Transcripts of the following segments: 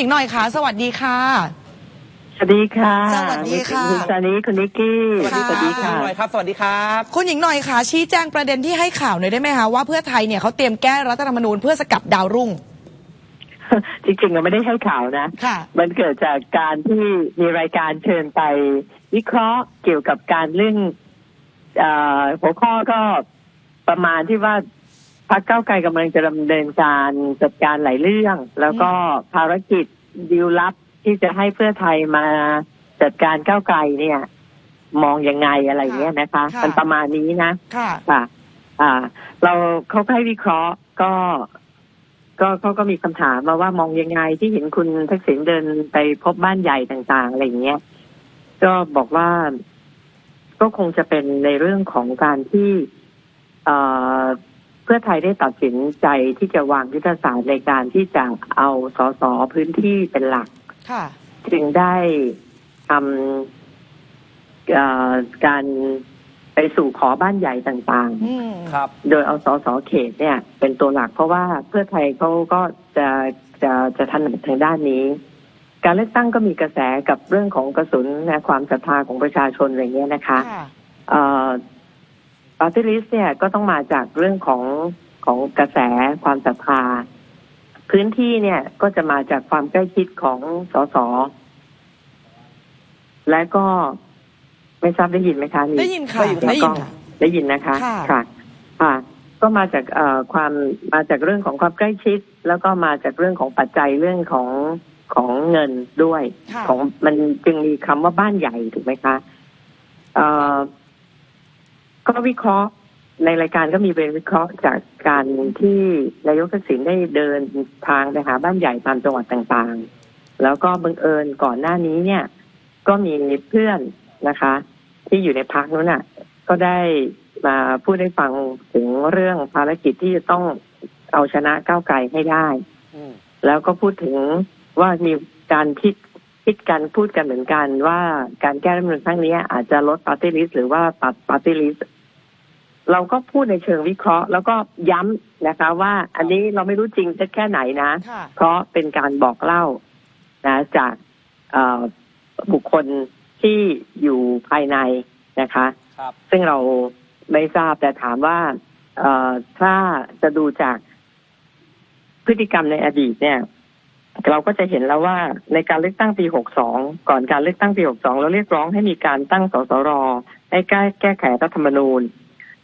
หญิงหน่อยค่ะ สวัสดีค่ะ สวัสดีค่ะสวัสดีค่ะ คุณซานิคุณนิกกี้สวัสดีค่ะ หน่อยครับ สวัสดีครับ คุณหญิงหน่อยค่ะ ชี้แจงประเด็นที่ให้ข่าวหน่อยได้ไหมคะว่าเพื่อไทยเนี่ยเขาเตรียมแก้รัฐธรรมนูญเพื่อสกัดดาวรุ่ง จริงๆเราไม่ได้ให้ข่าวนะ ค่ะ มันเกิดจากการที่มีรายการเชิญไป วิเคราะห์เกี่ยวกับการเรื่องเอ่อหัวข้อก็ประมาณที่ว่า พรรคเก้าวไกลกำลังจะดำเนินการจัดการหลายเรื่อง แล้วก็ภารกิจดีลลับที่จะให้เพื่อไทยมาจัดการก้าวไกลเนี่ย มองยังไงอะไรเงี้ยนะคะค่ะมันประมาณนี้นะค่ะค่ะ อ่า เราเขาให้วิเคราะห์ก็ ก็เขาก็มีคำถามมาว่ามองยังไงที่เห็นคุณทักษิณเดินไปพบบ้านใหญ่ต่างๆอะไรอย่างเงี้ยก็บอกว่าก็คงจะเป็นในเรื่องของการที่ เอ่อเพื่อไทยได้ตัดสินใจที่จะวางยุทธศาสตร์ในการที่จะเอาสสพื้นที่เป็นหลักค่ะจึงได้ทำเอ่อการไปสู่ขอบ้านใหญ่ต่างอืมครับๆโดยเอาสสเขตเนี่ย เป็นตัวหลักเพราะว่าเพื่อไทยเขาก็จะจะจะถนัดทางด้านนี้ การเลือกตั้งก็มีกระแสกับเรื่องของกระสุนนะความศรัทธาของประชาชนอะไรเงี้ยนะคะค่ะเอ่อ ปาร์ตี้ลิสเนี่ยก็ต้องมาจากเรื่องของของกระแสความศรัทธาพื้นที่เนี่ยก็จะมาจากความใกล้ชิดของสสและก็ไม่ทราบได้ยินไหมคะนี่ได้ยินค่ะได้ยินครับได้ยินค่ะได้ยินนะคะค่ะค่ะค่ะ ก็มาจากเอ่อความมาจากเรื่องของความใกล้ชิด แล้วก็มาจากเรื่องของปัจจัยเรื่องของของเงินด้วยค่ะของมันจึงมีคำว่าบ้านใหญ่ถูกไหมคะเอ่อ ก็วิเคราะห์ในรายการก็มีเป็นวิเคราะห์จากการที่นายกทักษิณได้เดินทางไปหาบ้านใหญ่ตามจังหวัดต่างๆ แล้วก็บังเอิญก่อนหน้านี้เนี่ย ก็มีเพื่อนนะคะ ที่อยู่ในพักนู้นน่ะ ก็ได้มาพูดให้ฟังถึงเรื่องภารกิจที่จะต้องเอาชนะก้าวไกลให้ได้อืมแล้วก็พูดถึงว่ามีการคิดคิดกันพูดกันเหมือนกันว่าการแก้รัฐธรรมนูญครั้งนี้อาจจะลดปาร์ตี้ลิสหรือว่าปัดปาร์ตี้ลิส เราก็พูดในเชิงวิเคราะห์ แล้วก็ย้ำนะคะ ว่าอันนี้เราไม่รู้จริงสักแค่ไหนนะค่ะเพราะเป็นการบอกเล่านะจากเอ่อบุคคลที่อยู่ภายในนะคะครับซึ่งเราไม่ทราบแต่ถามว่าเอ่อถ้าจะดูจากพฤติกรรมในอดีตเนี่ย เราก็จะเห็นแล้วว่าในการเลือกตั้งปี 62 ก่อนการเลือกตั้งปี 62 เราเรียกร้องให้มีการตั้งสสรให้แก้แก้ไขรัฐธรรมนูญ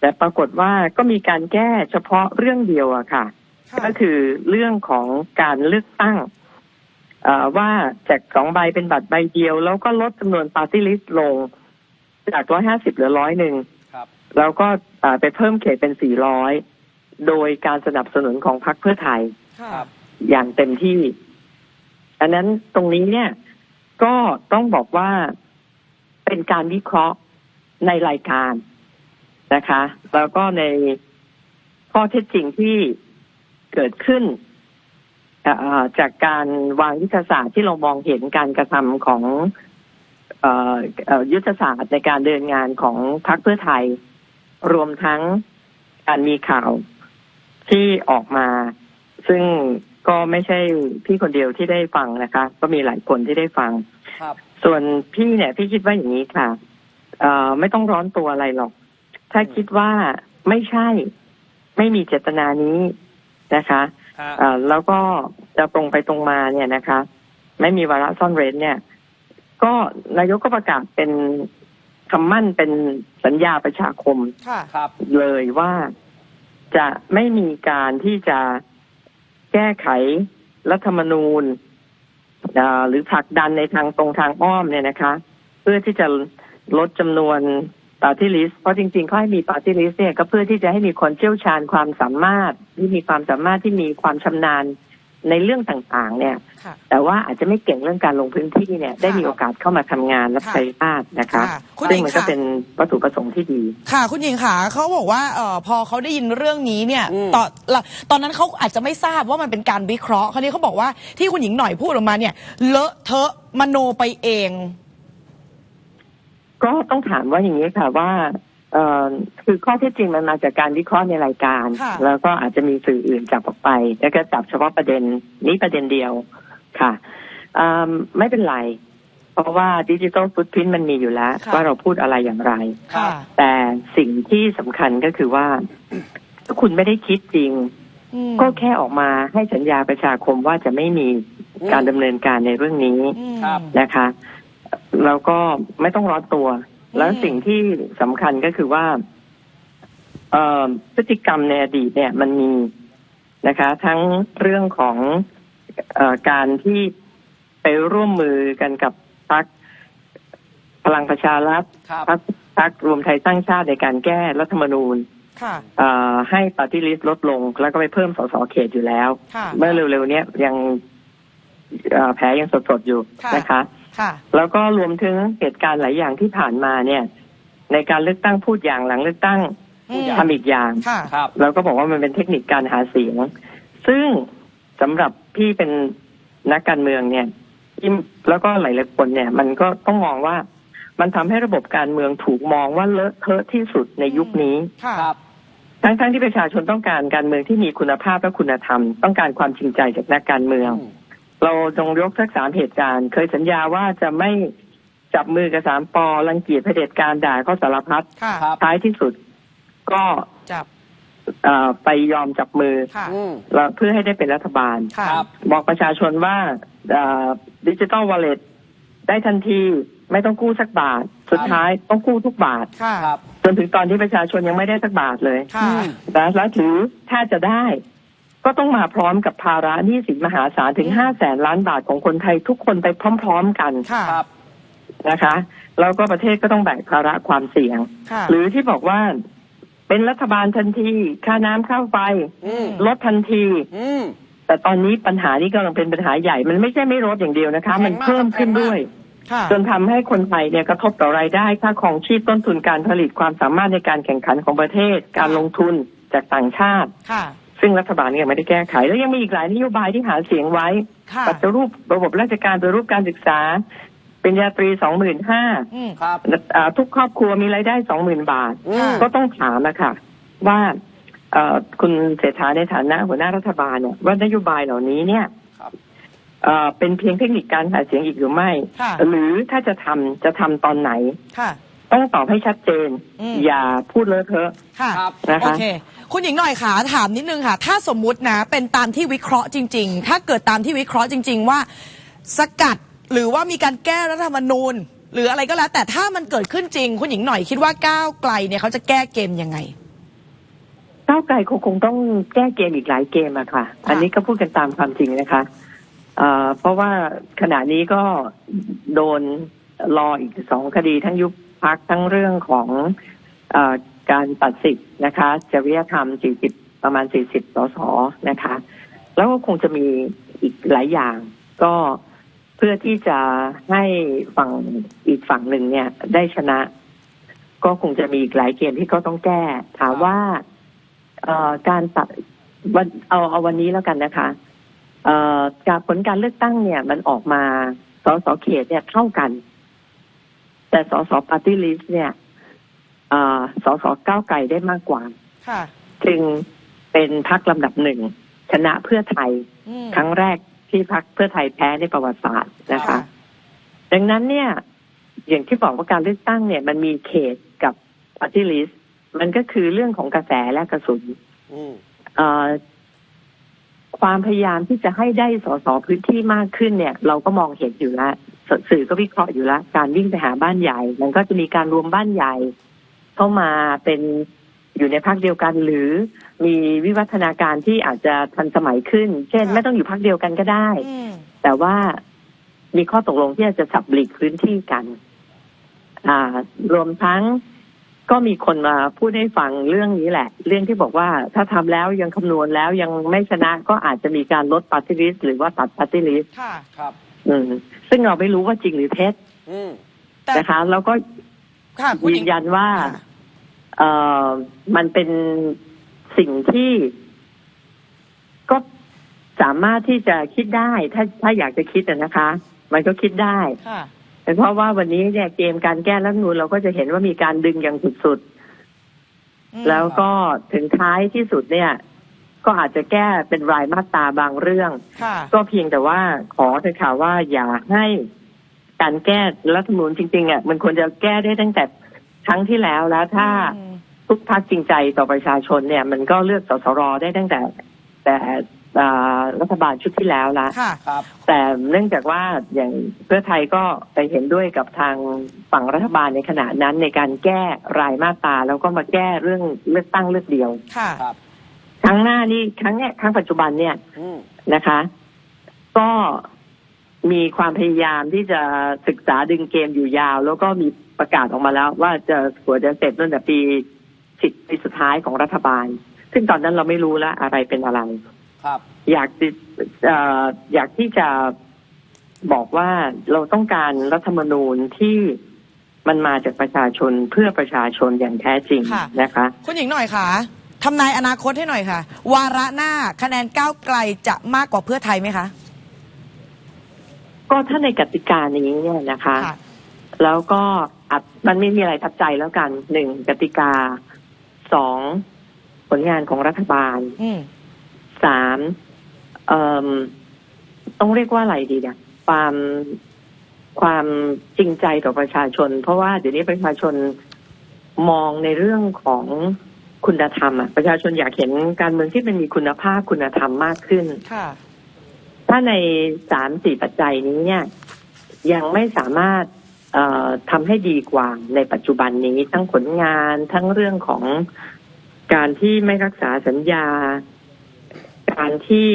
แต่ปรากฏว่าก็มีการแก้เฉพาะเรื่องเดียวอะค่ะค่ะก็คือเรื่องของการเลือกตั้งเอ่อว่าจากสองใบเป็นบัตรใบเดียว แล้วก็ลดจำนวนปาร์ตี้ลิสต์ลง จากร้อยห้าสิบเหลือร้อยหนึ่งครับแล้วก็อ่าไปเพิ่มเขตเป็นสี่ร้อยโดยการสนับสนุนของพรรคเพื่อไทยค่ะครับอย่างเต็มที่ อันนั้นตรงนี้เนี่ยก็ต้องบอกว่าเป็นการวิเคราะห์ในรายการ นะคะ แล้วก็ในข้อเท็จจริงที่เกิดขึ้นเอ่อจากการวางยุทธศาสตร์ที่เรามองเห็นการกระทำของเอ่อเอ่อยุทธศาสตร์ในการเดินงานของพรรคเพื่อไทย รวมทั้งการมีข่าวที่ออกมา ซึ่งก็ไม่ใช่พี่คนเดียวที่ได้ฟังนะคะ ก็มีหลายคนที่ได้ฟังครับส่วนพี่เนี่ย พี่คิดว่าอย่างนี้ค่ะเอ่อไม่ต้องร้อนตัวอะไรหรอก ถ้าคิดว่าไม่ใช่ ไม่มีเจตนานี้นะคะฮะเอ่อแล้วก็จะตรงไปตรงมาเนี่ยนะคะ ไม่มีวาระซ่อนเร้นเนี่ย ก็นายกก็ประกาศเป็นคำมั่นเป็นสัญญาประชาคมค่ะครับ เลยว่าจะไม่มีการที่จะแก้ไขรัฐธรรมนูญอ่าหรือผลักดันในทางตรงทางอ้อมเนี่ยนะคะ เพื่อที่จะลดจำนวน ปาร์ตี้ลิสเพราะจริงๆเขาให้มีปาร์ตี้ลิสเนี่ยก็เพื่อที่จะให้มีคนเชี่ยวชาญความสามารถที่มีความสามารถที่มีความชำนาญในเรื่องต่างๆ เนี่ยค่ะแต่ว่าอาจจะไม่เก่งเรื่องการลงพื้นที่เนี่ย ได้มีโอกาสเข้ามาทำงานรับใช้ชาตินะคะค่ะคุณหซึ่ญิงงมันก็ค่ะเป็นวัตถุประสงค์ที่ดี ค่ะ คุณหญิงค่ะเขาบอกว่าเอ่อพอเขาได้ยินเรื่องนี้เนี่ยอืมตอนละตอนนั้นเขาอาจจะไม่ทราบว่ามันเป็นการวิเคราะห์คราวนี้เขาบอกว่าที่คุณหญิงหน่อยพูดออกมาเนี่ย เลอะเทอะมโนไปเอง ก็ต้องถามว่าอย่างนี้ค่ะว่าเอ่อคือข้อเท็จจริงมันมาจากการวิเคราะห์ในรายการค่ะแล้วก็อาจจะมีสื่ออื่นจับออกไป แล้วก็จับเฉพาะประเด็นนี้ประเด็นเดียวค่ะอืมไม่เป็นไร เพราะว่าดิจิทัลฟุตพิ n มันมีอยู่แล้วค่ะว่าเราพูดอะไรอย่างไรค่ะแต่สิ่งที่สำคัญก็คือว่าถ้าคุณไม่ได้คิดจริงอืมก็แค่ออกมาให้สัญญาประชาคมว่าจะไม่มีการดำเนินการในเรื่องนี้อืมครับนะคะ แล้วก็ไม่ต้องร้อนตัว แล้วสิ่งที่สำคัญก็คือว่าเอ่อพฤติกรรมในอดีตเนี่ย มันมีนะคะ ทั้งเรื่องของเออการที่ไปร่วมมือกันกับพรรคพลังประชารัฐครับพรรคพรรครวมไทยสร้างชาติในการแก้รัฐธรรมนูญค่ะเอ่อให้ปฏิริษลดลง แล้วก็ไปเพิ่มสสเขตอยู่แล้วค่ะเมื่อเร็วๆเนี้ยยังเอ่อแผลยังสดๆอยู่ค่ะนะคะ ค่ะ แล้วก็รวมถึงเหตุการณ์หลายอย่างที่ผ่านมาเนี่ย ในการเลือกตั้งพูดอย่างหลังเลือกตั้งอืมทำอีกอย่างค่ะครับเราก็บอกว่ามันเป็นเทคนิคการหาเสียง ซึ่งสำหรับพี่เป็นนักการเมืองเนี่ยที่แล้วก็หลายๆคนเนี่ย มันก็ต้องมองว่ามันทำให้ระบบการเมืองถูกมองว่าเลอะเทอะที่สุดในยุคนี้ค่ะครับ ทั้งๆที่ประชาชนต้องการการเมืองที่มีคุณภาพและคุณธรรม ต้องการความจริงใจจากนักการเมือง เราจงยกสักสามเหตุการณ์ เคยสัญญาว่าจะไม่จับมือกับสามปอรังเกียจเผด็จการด่าเขาสารพัดค่ะครับท้ายที่สุด ก็จับเอ่อไปยอมจับมือค่ะอืมแล้วเพื่อให้ได้เป็นรัฐบาลค่ะครับบอกประชาชนว่าดิจิ t a ลวอลเล็ตได้ทันทีไม่ต้องกู้สักบาท สุดท้ายต้องกู้ทุกบาทค่ะครับจนถึงตอนที่ประชาชนยังไม่ได้สักบาทเลยค่ะนะแล้วถือถ้าจะได้ ก็ต้องมาพร้อมกับภาระหนี้สินมหาศาลถึงอืมห้าแสนล้านบาทของคนไทยทุกคนไปพร้อม ๆกันค่ะครับนะคะแล้วก็ประเทศก็ต้องแบกภาระความเสี่ยงค่ะหรือที่บอกว่าเป็นรัฐบาลทันที ค่าน้ำค่าไฟอืมลดทันทีอืมแต่ตอนนี้ปัญหานี้กำลังเป็นปัญหาใหญ่ มันไม่ใช่ไม่ลดอย่างเดียวนะคะแพงมากมันเพิ่มขึ้นด้วยค่ะจนทำให้คนไทยเนี่ยกระทบต่อรายได้ค่าของชีพต้นทุนการผลิตความสามารถในการแข่งขันของประเทศ การลงทุนจากต่างชาติค่ะ ซึ่งรัฐบาลเนี่ยไม่ได้แก้ไข แล้วยังมีอีกหลายนโยบายที่หาเสียงไว้ค่ะปฏิรูประบบราชการปฏิรูปการศึกษา เป็นญาตรีสองหมื่นห้าอืมครับทุกครอบครัวมีรายได้สองหมื่นบาทอืมก็ต้องถามนะคะว่าเอ่อคุณเศรษฐาในฐานะหัวหน้ารัฐบาลเนี่ยว่านโยบายเหล่านี้เนี่ยครับเอ่อเป็นเพียงเทคนิคการหาเสียงอีกหรือไม่ค่ะหรือถ้าจะทำจะทำตอนไหนค่ะ ต้องตอบให้ชัดเจน อืม อย่าพูดเลอะเทอะ ค่ะครับ นะคะ โอเค คุณหญิงหน่อยขาถามนิดนึงค่ะ ถ้าสมมุตินะ เป็นตามที่วิเคราะห์จริง ๆ ถ้าเกิดตามที่วิเคราะห์จริง ๆ ว่า สกัดหรือว่ามีการแก้รัฐธรรมนูญ หรืออะไรก็แล้ว แต่ถ้ามันเกิดขึ้นจริง คุณหญิงหน่อยคิดว่าก้าวไกลเนี่ยเขาจะแก้เกมยังไง ก้าวไกลคงคงต้องแก้เกมอีกหลายเกมอะค่ะค่ะอันนี้ก็พูดกันตามความจริงนะคะเอ่อเพราะว่าขณะนี้ก็โดนรออีกสองคดีทั้งยุบ พักทั้งเรื่องของอการตัดสิทธิ์นะคะจริยธรรม 40 ประมาณ 40 สส นะคะ แล้วก็คงจะมีอีกหลายอย่าง ก็เพื่อที่จะให้ฝั่งอีกฝั่งหนึ่งเนี่ย ได้ชนะ ก็คงจะมีอีกหลายเกมที่เขาต้องแก้ ถามว่าการตัดวันเอาเอาวันนี้แล้วกันนะคะจากผลการเลือกตั้งเนี่ย มันออกมาสสเขตเนี่ยเท่ากัน แต่สสปาร์ตี้ลิสเนี่ยเอ่อสสก้าวไกลได้มากกว่าค่ะจึงเป็นพักลำดับหนึ่งชนะเพื่อไทยอืมครั้งแรกที่พักเพื่อไทยแพ้ในประวัติศาสตร์นะคะ ดังนั้นเนี่ย อย่างที่บอกว่าการเลือกตั้งเนี่ย มันมีเขตกับปาร์ตี้ลิสมันก็คือเรื่องของกระแสและกระสุนอืมเอ่อความพยายามที่จะให้ได้สสพื้นที่มากขึ้นเนี่ย เราก็มองเห็นอยู่แล้ว สสื่อก็วิเคราะห์อยู่แล้วการวิ่งไปหาบ้านใหญ่ มันก็จะมีการรวมบ้านใหญ่ เข้ามาเป็นอยู่ในพักเดียวกัน หรือมีวิวัฒนาการที่อาจจะทันสมัยขึ้น เช่นค่ะไม่ต้องอยู่พักเดียวกันก็ได้อืมแต่ว่ามีข้อตกลงที่จะสับหลีกพื้นที่กัน อ่ารวมทั้งก็มีคนมาพูดให้ฟังเรื่องนี้แหละ เรื่องที่บอกว่าถ้าทำแล้วยังคำนวณแล้วยังไม่ชนะก็อาจจะมีการลดปาร์ตี้ลิสหรือว่าตัดปาร์ตี้ลิสค่ะครับอืม ซึ่งเราไม่รู้ว่าจริงหรือเท็จอืมแต่นะคะ แล้วก็ค่ะคุณหยืญิงนยันว่าค่ะเอ่อมันเป็นสิ่งที่ ก็สามารถที่จะคิดได้ ถ้าถ้าอยากจะคิดอะนะคะ มันก็คิดได้ค่ะเพราะว่าวันนี้เนี่ยเกมการแก้รัฐธรรมนูลเราก็จะเห็นว่ามีการดึงอย่างสุดอืมๆแล้วก็ถึงท้ายที่สุดเนี่ย ก็อาจจะแก้เป็นรายมาตราบางเรื่องค่ะก็เพียงแต่ว่าขอเถอะค่ะว่าอย่าให้การแก้รัฐธรรมนูญจริงๆอะมันควรจะแก้ได้ตั้งแต่ครั้งที่แล้วแล้วถ้าอืมทุกพรรคจริงใจต่อประชาชนเนี่ย มันก็เลือกสสรได้ตั้งแต่ แต่อ่ารัฐบาลชุดที่แล้วละค่ะครับแต่เนื่องจากว่าอย่างเพื่อไทยก็ไปเห็นด้วยกับทางฝั่งรัฐบาลในขณะนั้นในการแก้รายมาตราแล้วก็มาแก้เรื่องเลือกตั้งเลือกเดียว ค่ะครับครั้งหน้านี่ครั้งเนี้ยครั้งปัจจุบันเนี่ยอืมนะคะ ก็มีความพยายามที่จะศึกษาดึงเกมอยู่ยาว แล้วก็มีประกาศออกมาแล้ว ว่าจะหัวจะเสร็จตั้งแต่ปีสิบปีสุดท้ายของรัฐบาล ซึ่งตอนนั้นเราไม่รู้แล้วอะไรเป็นอะไร ครับ อยากจะเอ่ออยากที่จะบอกว่าเราต้องการรัฐธรรมนูญที่มันมาจากประชาชนเพื่อประชาชนอย่างแท้จริงค่ะนะคะ คุณหญิงหน่อยค่ะ ทำนายอนาคตให้หน่อยค่ะ วาระหน้าคะแนนก้าวไกลจะมากกว่าเพื่อไทยไหมคะ ก็ถ้าในกติกานี้เนี่ยนะคะค่ะแล้วก็อัดมันไม่มีอะไรทับใจแล้วกันหนึ่งกติกาสองผลงานของรัฐบาลอืมสามเอ่มต้องเรียกว่าอะไรดีเนี่ยความความจริงใจต่อประชาชน เพราะว่าเดี๋ยวนี้ประชาชนมองในเรื่องของ คุณธรรมอะประชาชนอยากเห็นการเมืองที่มันมีคุณภาพคุณธรรมมากขึ้นค่ะถ้าในสามสี่ปัจจัยนี้เนี่ย ยังไม่สามารถเอ่อทำให้ดีกว่าในปัจจุบันนี้ทั้งผลงานทั้งเรื่องของการที่ไม่รักษาสัญญา การที่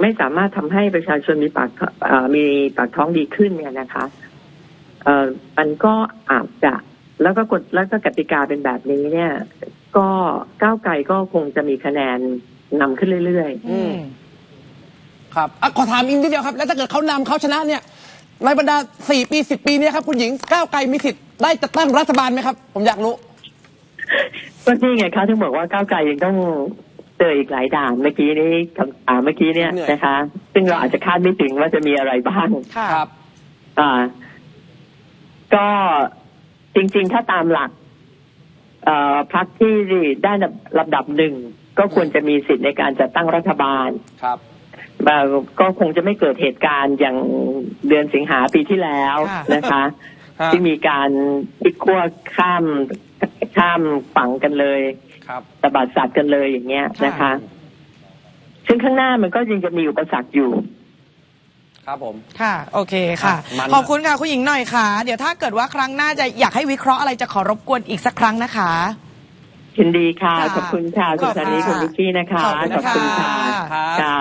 ไม่สามารถทำให้ประชาชนมีปากเอ่อมีปากท้องดีขึ้นเนี่ยนะคะเอ่อมันก็อาจจะแล้วก็กฎแล้วก็กติกาเป็นแบบนี้เนี่ย ก็ก้าวไกลก็คงจะมีคะแนนนำขึ้นเรื่อยๆอืมครับอะขอถามอีกนิดเดียวครับ แล้วถ้าเกิดเขานำเขาชนะเนี่ย ในบรรดา 4 ปี 10 ปีเนี้ครับ คุณหญิงก้าวไกลมีสิทธิ์ได้จัดตั้งรัฐบาลไหมครับ ผมอยากรู้ก็นี่ไงคะถึงบอกว่าก้าวไกลยังต้องเจออีกหลายด่านเมื่อกี้นี้คำอ่าเมื่อกี้เนี่ยเหนื่อย นะคะ ซึ่งเราอาจจะคาดไม่ถึงว่าจะมีอะไรบ้าง ค่ะครับอ่า ก็จริง ๆ ถ้าตามหลัก เอ่อพักที่ได้ลำดับหนึ่งก็ควรจะมีสิทธิ์ในการจัดตั้งรัฐบาลครับเอ่อก็คงจะไม่เกิดเหตุการณ์อย่างเดือนสิงหาปีที่แล้วค่ะนะคะฮะที่มีการพลิกขั้วข้ามข้ามฝั่งกันเลยครับตบัดสัตว์กันเลยอย่างเงี้ยนะคะค่ะซึ่งข้างหน้ามันก็ยังจะมีอุปสรรคอยู่ ครับผม ค่ะ โอเคค่ะอะ มัน ขอบคุณค่ะคุณหญิงหน่อยค่ะ เดี๋ยวถ้าเกิดว่าครั้งหน้าจะอยากให้วิเคราะห์อะไรจะขอรบกวนอีกสักครั้งนะคะ ยินดีค่ะ ค่ะขอบคุณค่ะคุณขอบคุณชานีค่ะคุณวิกกี้นะคะขอบคุณคุณค่ะ ค่ะครับค่ะ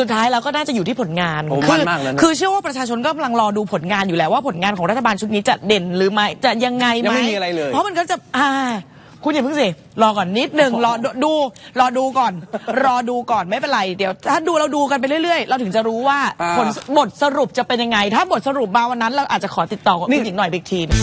สุดท้ายเราก็น่าจะอยู่ที่ผลงานโอ้คืมันมากเลยนะ คือเชื่อว่าประชาชนก็กำลังรอดูผลงานอยู่แล้วว่าผลงานของรัฐบาลชุดนี้จะเด่นหรือไม่จะยังไงไหมยังไม่มีอะไรเลย เพราะมันก็จะอ่า คุณอย่าเพิ่งสิรอก่อนนิดนึงรอดูดูรอดูก่อน รอดูก่อนไม่เป็นไรเดี๋ยว ถ้าดูเราดูกันไปเรื่อยๆ เราถึงจะรู้ว่าอ่าผลบทสรุปจะเป็นยังไง ถ้าบทสรุปมาวันนั้นเราอาจจะขอติดต่อกับคุณหญิงหน่อยอีกทีหนึ่ง